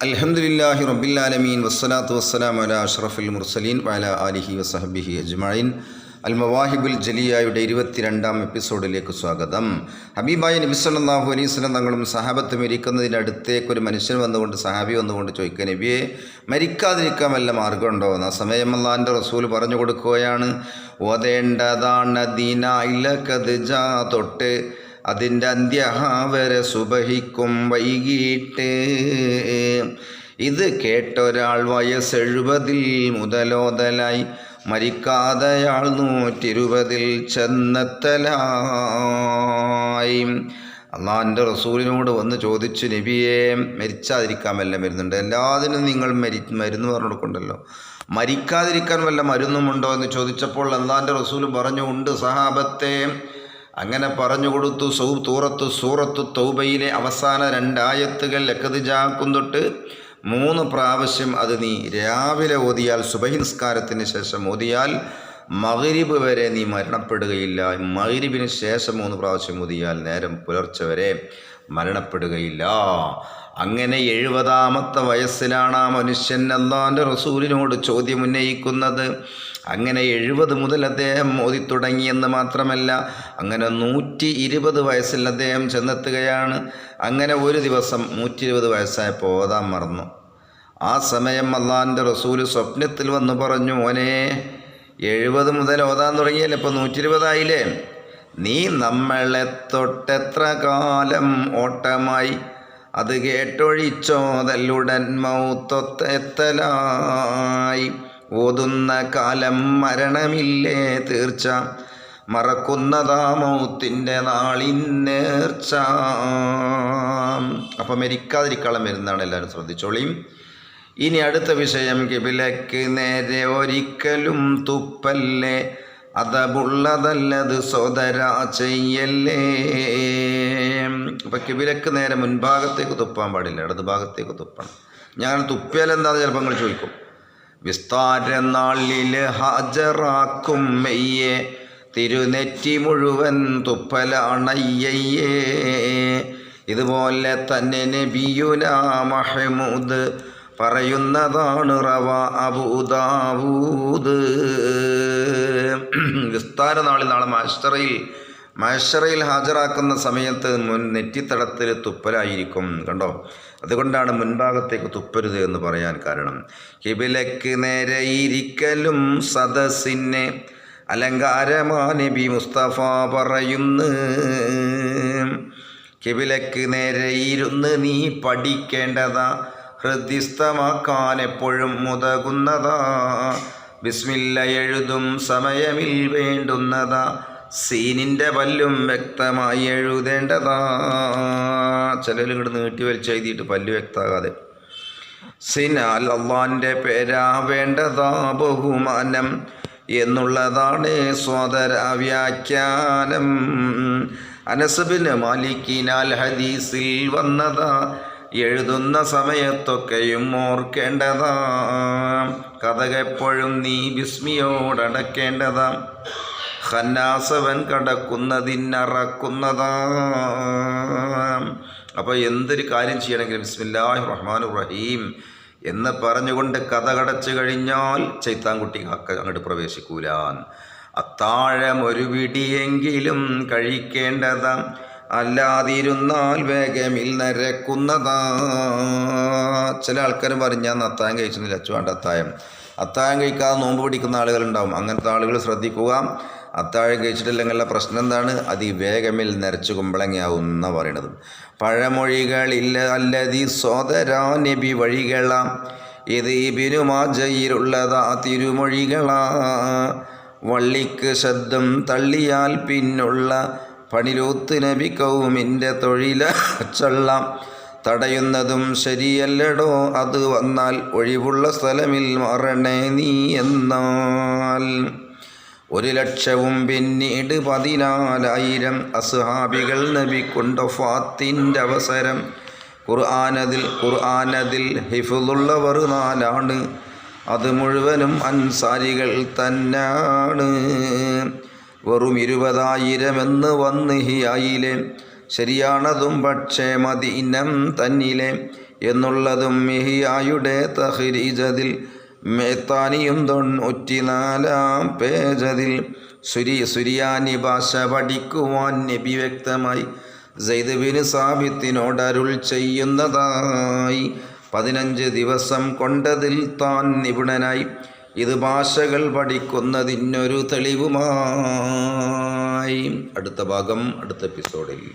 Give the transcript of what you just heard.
അൽഹംദുലില്ലാഹി റബ്ബില്ലാലമീൻ വസ്സലാത്തു വസ്സലാം അല അഷ്റഫുൽ മുർസലീൻ വല അലിഹി വസഹബിഹി അജ്മഈൻ. അൽ മവാഹിബുൽ ജലിയായുടെ ഇരുപത്തിരണ്ടാം എപ്പിസോഡിലേക്ക് സ്വാഗതം. ഹബീബായ നബിസ്വല്ലാഹു അലൈഹി വസല്ലം തങ്ങളും സഹാബത്ത് മരിക്കുന്നതിന്റെ അടുത്തേക്ക് ഒരു മനുഷ്യൻ വന്നുകൊണ്ട് സഹാബി വന്നുകൊണ്ട് ചോദിക്കുക നബിയെ മരിക്കാതിരിക്കാൻ വല്ല മാർഗമുണ്ടോ ആ സമയം അള്ളാഹിന്റെ റസൂൽ പറഞ്ഞു കൊടുക്കുകയാണ് ഓതേണ്ടതാണ് ദീനായിലക്കത് ജാ തൊട്ട്. അതിന്റെ അന്ത്യഹാവരെ സുബഹിക്കും വൈകിട്ട്. ഇത് കേട്ടൊരാൾ വയസ്സെഴുപതിൽ മുതലോതലായി മരിക്കാതയാൾ നൂറ്റിരുപതിൽ ചെന്നെത്തലായി. അള്ളാഹിന്റെ റസൂലിനോട് വന്ന് ചോദിച്ചു നബിയെ മരിച്ചാതിരിക്കാൻ വല്ല മരുന്നുണ്ട്? എല്ലാത്തിനും നിങ്ങൾ മരി മരുന്ന് പറഞ്ഞു കൊടുക്കണ്ടല്ലോ മരിക്കാതിരിക്കാൻ വല്ല മരുന്നുമുണ്ടോ? എന്ന് ചോദിച്ചപ്പോൾ അള്ളാഹിന്റെ റസൂൽ പറഞ്ഞു ഉണ്ട് സഹാബത്തെ. അങ്ങനെ പറഞ്ഞു കൊടുത്തു സൗ തൂറത്ത് സൂറത്തു തൗബയിലെ അവസാന രണ്ടായത്തുകൾ ലക്കതിജാക്കും തൊട്ട് മൂന്ന് പ്രാവശ്യം അത് നീ രാവിലെ ഓതിയാൽ സുബഹി നിസ്കാരത്തിന് ശേഷം ഓതിയാൽ മകരിബ് വരെ നീ മരണപ്പെടുകയില്ല. മകരിബിന് ശേഷം മൂന്ന് പ്രാവശ്യം ഓതിയാൽ നേരം പുലർച്ചെ വരെ മരണപ്പെടുകയില്ല. അങ്ങനെ എഴുപതാമത്തെ വയസ്സിലാണ് ആ മനുഷ്യൻ അള്ളാന്റെ റസൂലിനോട് ചോദ്യം ഉന്നയിക്കുന്നത്. അങ്ങനെ എഴുപത് മുതൽ അദ്ദേഹം ഓതിത്തുടങ്ങിയെന്ന് മാത്രമല്ല അങ്ങനെ നൂറ്റി ഇരുപത് വയസ്സിൽ അദ്ദേഹം ചെന്നെത്തുകയാണ്. അങ്ങനെ ഒരു ദിവസം നൂറ്റി ഇരുപത് വയസ്സായപ്പോൾ ഓതാൻ മറന്നു. ആ സമയം അള്ളാന്റെ റസൂൽ സ്വപ്നത്തിൽ വന്നു പറഞ്ഞു മോനെ എഴുപത് മുതൽ ഓതാൻ തുടങ്ങിയല്ലേ? ഇപ്പോൾ നൂറ്റി ഇരുപതായില്ലേ നീ നമ്മളെ തൊട്ടെത്ര കാലം ഓട്ടമായി? അത് കേട്ടൊഴിച്ചോതല്ലുടൻ മൗത്തൊത്തെത്തലായി. ഓതുന്ന കാലം മരണമില്ലേ തീർച്ച? മറക്കുന്നതാ മൗത്തിന്റെ നാളിന്നേർച്ച അപ്പം മരിക്കാതിരിക്കാളം വരുന്നതാണ് എല്ലാവരും ശ്രദ്ധിച്ചോളിയും ഇനി അടുത്ത വിഷയം കിബിലക്ക് നേരെ ഒരിക്കലും തുപ്പല്ലേ? അതബുള്ളതല്ലത് സോദര ചെയ്യല്ലേ? അപ്പം കിബിലക്ക് നേരെ മുൻഭാഗത്തേക്ക് തുപ്പാൻ പാടില്ല ഇടത് ഭാഗത്തേക്ക് തുപ്പണം. ഞാൻ തുപ്പിയാൽ ചിലപ്പോൾ നിങ്ങൾ ചോദിക്കും. വിസ്താര നാളിൽ ഹാജറാക്കും മെയ്യെ തിരുനെറ്റി മുഴുവൻ തുപ്പലാണയ്യയ്യേ. ഇതുപോലെ തന്നെ നബിയുന മഹമൂദ് പറയുന്നതാണ് റവ അബൂദാവൂദ് വിസ്താര നാളിൽ നാളെ മാസ്റ്ററയിൽ മാസ്റ്ററയിൽ ഹാജരാക്കുന്ന സമയത്ത് മുൻ നെറ്റിത്തടത്തിൽ തുപ്പലായിരിക്കും. കണ്ടോ? അതുകൊണ്ടാണ് മുൻഭാഗത്തേക്ക് തുപ്പരുത് എന്ന് പറയാൻ കാരണം. കിബിലക്ക് നേരെ ഇരിക്കലും സദസ്സിനെ അലങ്കാരമാ നബി മുസ്തഫ പറയുന്നു. കിബിലക്ക് നേരെ ഇരുന്ന് നീ പഠിക്കേണ്ടതാ ഹൃദ്യസ്ഥമാക്കാൻ എപ്പോഴും മുതകുന്നതാ. ബിസ്മില്ല എഴുതും സമയമിൽ വേണ്ടുന്നതാ. സീനിന്റെ പല്ലും വ്യക്തമായി എഴുതേണ്ടതാ. ചിലർ ഇങ്ങോട്ട് നീട്ടി വലിച്ച് എഴുതിയിട്ട് പല്ല് വ്യക്തമാകാതെ. സിനാൽ അള്ളാന്റെ പേരാ വേണ്ടതാ ബഹുമാനം എന്നുള്ളതാണ് സോദര വ്യാഖ്യാനം. അനസബിന് മാലിക്കിനാൽ ഹദീസിൽ വന്നതാ. എഴുതുന്ന സമയത്തൊക്കെയും ഓർക്കേണ്ടതാ. കഥകെപ്പോഴും നീ വിസ്മിയോടടക്കേണ്ടതാ ഖന്നാസവൻ കടക്കുന്നതിന്നറക്കുന്നതാം അപ്പോൾ എന്തൊരു കാര്യം ചെയ്യണമെങ്കിലും ബിസ്മില്ലാഹി റഹ്മാൻ റഹീം എന്ന് പറഞ്ഞുകൊണ്ട് കഥ കടച്ചു കഴിഞ്ഞാൽ ചൈത്താൻകുട്ടി അങ്ങോട്ട് പ്രവേശിക്കൂലാൻ. അത്താഴം ഒരു പിടിയെങ്കിലും കഴിക്കേണ്ടതാം. അല്ലാതിരുന്നാൽ വേഗമിൽ നരക്കുന്നതാ. ചില ആൾക്കാർ പറയും ഞാൻ അത്താഴം കഴിച്ചിട്ടില്ല അച്ചു വേണ്ട അത്തായം. അത്തായം കഴിക്കാതെ നോമ്പ് പിടിക്കുന്ന ആളുകളുണ്ടാവും. അങ്ങനത്തെ ആളുകൾ ശ്രദ്ധിക്കുക. അത്താഴം കഴിച്ചിട്ടില്ലെങ്കിലുള്ള പ്രശ്നം എന്താണ്? അതിവേഗമിൽ നിരച്ചു കുമ്പളങ്ങയാവുന്ന പറയണത് പഴമൊഴികൾ ഇല്ല അല്ലതി സോദരാ നബി വഴികളാം. ഇത് ഇബിനുമാജയിലുള്ളതാ തിരുമൊഴികളാ. വള്ളിക്ക് ശബ്ദം തള്ളിയാൽ പിന്നുള്ള പണിരൂത്ത് നബി കൗമിന്റെ തൊഴില ചൊല്ലാം. തടയുന്നതും ശരിയല്ലടോ അത് വന്നാൽ ഒഴിവുള്ള സ്ഥലമിൽ മറണേ നീ എന്നാൽ. ഒരു ലക്ഷവും പിന്നീട് പതിനാലായിരം അസുഹാബികൾ നബി കൊണ്ടൊഫാത്തിന്റെ അവസരം. ഖുർആാനതിൽ ഖുർആാനതിൽ ഹിഫുള്ളവർ നാലാണ്. അത് മുഴുവനും അൻസാരികൾ തന്നാണ്. വെറും ഇരുപതായിരമെന്ന് വന്ന് ഹിയായിലെ ശരിയാണതും പക്ഷേ മദീനം തന്നിലെ എന്നുള്ളതും മിഹിയായുടെ തഹരീജതിൽ മേത്താനിയും തൊണ്ണൂറ്റിനാലാം പേജതിൽ. സുരി സുരിയാനി ഭാഷ പഠിക്കുവാൻ നബി വ്യക്തമായി. സെയ്ദ് സാബിത്തിനോട് അരുൾ ചെയ്യുന്നതായി. പതിനഞ്ച് ദിവസം കൊണ്ടതിൽ താൻ നിപുണനായി. ഇത് ഭാഷകൾ പഠിക്കുന്നതിനൊരു തെളിവുമായി. അടുത്ത ഭാഗം അടുത്ത എപ്പിസോഡിൽ.